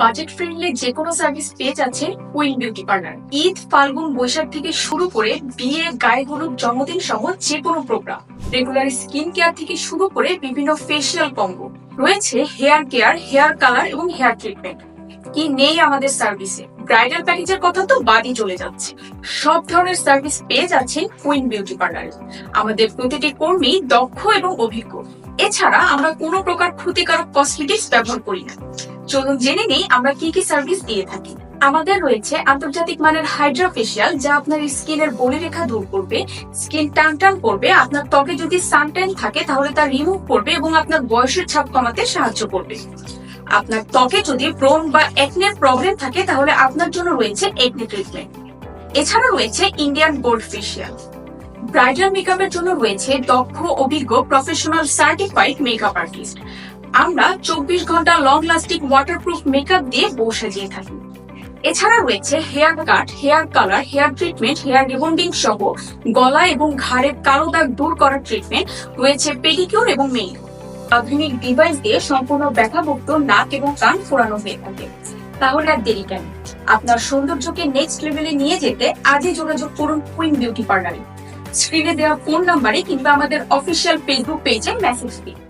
Budget friendly যে কোনো service পেয়ে যাচ্ছে queen beauty parlour Eid, Falgun, Baishakh থেকে শুরু করে বিয়ে, গায়ে হলুদ, জন্মদিন সহ যে কোনো প্রোগ্রাম রেগুলার স্কিন কেয়ার থেকে শুরু করে বিভিন্ন ফেসিয়াল কম্বো রয়েছে হেয়ার কেয়ার হেয়ার কালার এবং হেয়ার ট্রিটমেন্ট কি নেই আমাদের সার্ভিসে ব্রাইডাল প্যাকেজের কথা তো বাদই চলে যাচ্ছে। সব ধরনের সার্ভিস পেয়ে যাচ্ছেন কুইন বিউটি পার্লারে আমাদের প্রতিটি কর্মী দক্ষ এবং অভিজ্ঞ। এছাড়া আমরা কোনো প্রকার ক্ষতিকারক কসমেটিক্স ব্যবহার করি না। চলুন জেনে নেই আমরা কি কি সার্ভিস দিয়ে থাকি। আমাদের রয়েছে আন্তর্জাতিক মানের হাইড্রা ফেসিয়াল যা আপনার স্কিনের বলিরেখা দূর করবে স্কিন টান টান করবে, আপনার ত্বকে যদি সানটেন থাকে, তাহলে তা রিমুভ করবে এবং আপনার বয়সের ছাপ কমাতে সাহায্য করবে। আপনার ত্বকে যদি ব্রণ বা একনের প্রবলেম থাকে, তাহলে আপনার জন্য রয়েছে একনে ট্রিটমেন্ট এছাড়া রয়েছে ইন্ডিয়ান গোল্ড ফেসিয়াল ব্রাইডাল মেকআপের জন্য রয়েছে দক্ষ, অভিজ্ঞ প্রফেশনাল সার্টিফাইড মেকআপ আর্টিস্ট আমরা চব্বিশ ঘণ্টা লং লাস্টিং ওয়াটারপ্রুফ মেকআপ দিয়ে বউ সাজিয়ে থাকি। এছাড়া রয়েছে hair cut hair colour hair treatment hair rebonding সহ গলা এবং ঘাড়ের কালো দাগ দূর করার ট্রিটমেন্ট রয়েছে পেডিকিউর এবং মেইন আধুনিক ডিভাইস দিয়ে সম্পূর্ণ ব্যাখাভুক্ত নাক এবং কান ফোরানো হয়ে থাকে। তাহলে আর দেরি কেন? আপনার সৌন্দর্যকে নেক্সট লেভেলে নিয়ে যেতে আজই যোগাযোগ করুন কুইন বিউটি পার্লারে স্ক্রিনে দেওয়া ফোন নাম্বারে কিংবা আমাদের অফিসিয়াল ফেসবুক পেজে মেসেজ দিন।